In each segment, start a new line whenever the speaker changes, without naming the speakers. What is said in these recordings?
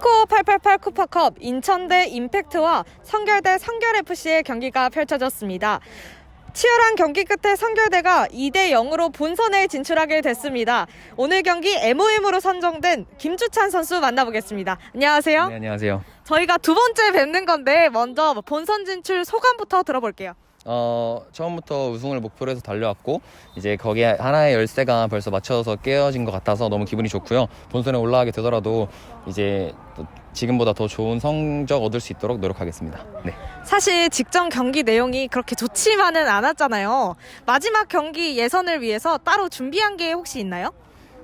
스코어 888 쿠파컵 인천대 임팩트와 성결대 성결FC의 경기가 펼쳐졌습니다. 치열한 경기 끝에 성결대가 2대 0으로 본선에 진출하게 됐습니다. 오늘 경기 MOM으로 선정된 김주찬 선수 만나보겠습니다. 안녕하세요.
네, 안녕하세요.
저희가 두 번째 뵙는 건데 먼저 본선 진출 소감부터 들어볼게요.
어, 처음부터 우승을 목표로 해서 달려왔고 이제 거기에 하나의 열쇠가 벌써 맞춰서 깨어진 것 같아서 너무 기분이 좋고요. 본선에 올라가게 되더라도 이제 또 지금보다 더 좋은 성적 얻을 수 있도록 노력하겠습니다. 네.
사실 직전 경기 내용이 그렇게 좋지만은 않았잖아요. 마지막 경기 예선을 위해서 따로 준비한 게 혹시 있나요?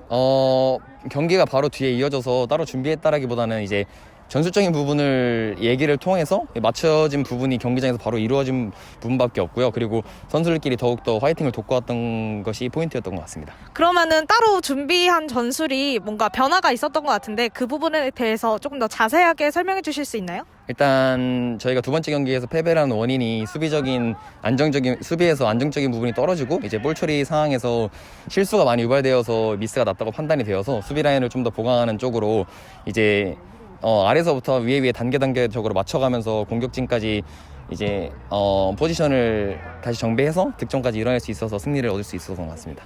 어, 경기가 바로 뒤에 이어져서 따로 준비했다라기보다는 이제 전술적인 부분을 얘기를 통해서 맞춰진 부분이 경기장에서 바로 이루어진 부분밖에 없고요. 그리고 선수들끼리 더욱더 화이팅을 돋궈왔던 것이 포인트였던 것 같습니다.
그러면은 따로 준비한 전술이 뭔가 변화가 있었던 것 같은데 그 부분에 대해서 조금 더 자세하게 설명해 주실 수 있나요?
일단 저희가 두 번째 경기에서 패배라는 원인이 수비적인 안정적인 수비에서 안정적인 부분이 떨어지고 이제 볼 처리 상황에서 실수가 많이 유발되어서 미스가 났다고 판단이 되어서 수비 라인을 좀 더 보강하는 쪽으로 이제 어, 아래서부터 위에 위에 단계 단계적으로 맞춰가면서 공격진까지 이제 어, 포지션을 다시 정비해서 득점까지 이뤄낼 수 있어서 승리를 얻을 수 있었던 것 같습니다.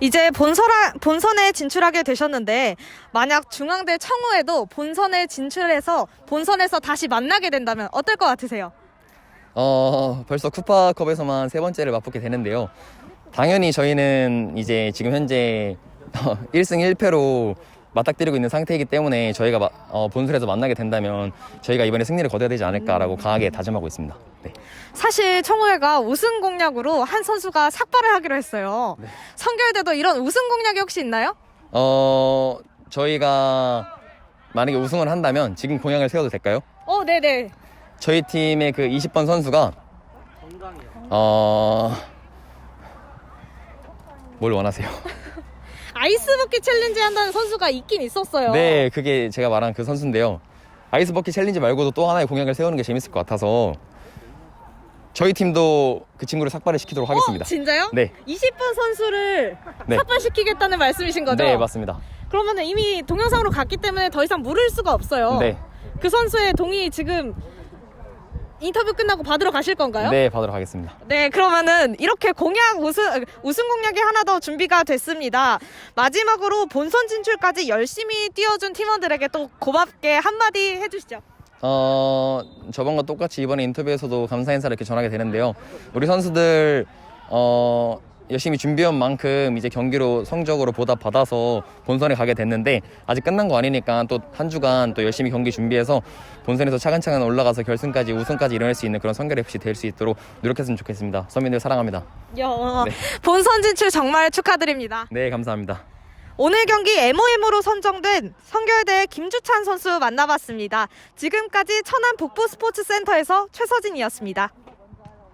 이제 본선하, 본선에 진출하게 되셨는데 만약 중앙대 청우에도 본선에 진출해서 본선에서 다시 만나게 된다면 어떨 것 같으세요?
어, 벌써 쿠파컵에서만 세 번째를 맛보게 되는데요. 당연히 저희는 이제 지금 현재 1승 1패로 맞닥뜨리고 있는 상태이기 때문에 저희가 마- 어, 본선에서 만나게 된다면 저희가 이번에 승리를 거둬야 되지 않을까라고 강하게 다짐하고 있습니다. 네.
사실 청우회가 우승 공약으로 한 선수가 삭발을 하기로 했어요. 성결대도 이런 우승 공약이 혹시 있나요?
어, 저희가 만약에 우승을 한다면 지금 공약을 세워도 될까요?
어, 네네.
저희 팀의 그 20번 선수가 어, 뭘 원하세요?
아이스 버킷 챌린지 한다는 선수가 있긴 있었어요.
네, 그게 제가 말한 그 선수인데요. 아이스 버킷 챌린지 말고도 또 하나의 공약을 세우는 게 재밌을 것 같아서 저희 팀도 그 친구를 삭발을 시키도록 하겠습니다.
어, 진짜요?
네.
20번 선수를
네.
삭발시키겠다는 말씀이신 거죠?
네, 맞습니다.
그러면 이미 동영상으로 갔기 때문에 더 이상 물을 수가 없어요.
네.
그 선수의 동의 지금 인터뷰 끝나고 받으러 가실 건가요?
네, 받으러 가겠습니다.
네, 그러면은 이렇게 공약 우승 우승 공약이 하나 더 준비가 됐습니다. 마지막으로 본선 진출까지 열심히 뛰어준 팀원들에게 또 고맙게 한마디 해주시죠.
어, 저번과 똑같이 이번에 인터뷰에서도 감사 인사를 이렇게 전하게 되는데요. 우리 선수들 어, 열심히 준비한 만큼 이제 경기로 성적으로 보답받아서 본선에 가게 됐는데 아직 끝난 거 아니니까 또 한 주간 또 열심히 경기 준비해서 본선에서 차근차근 올라가서 결승까지 우승까지 이뤄낼 수 있는 그런 성결 FC 될 수 있도록 노력했으면 좋겠습니다. 서민들 사랑합니다.
야,
네.
본선 진출 정말 축하드립니다.
네, 감사합니다.
오늘 경기 MOM으로 선정된 성결대 김주찬 선수 만나봤습니다. 지금까지 천안 북부 스포츠 센터에서 최서진이었습니다.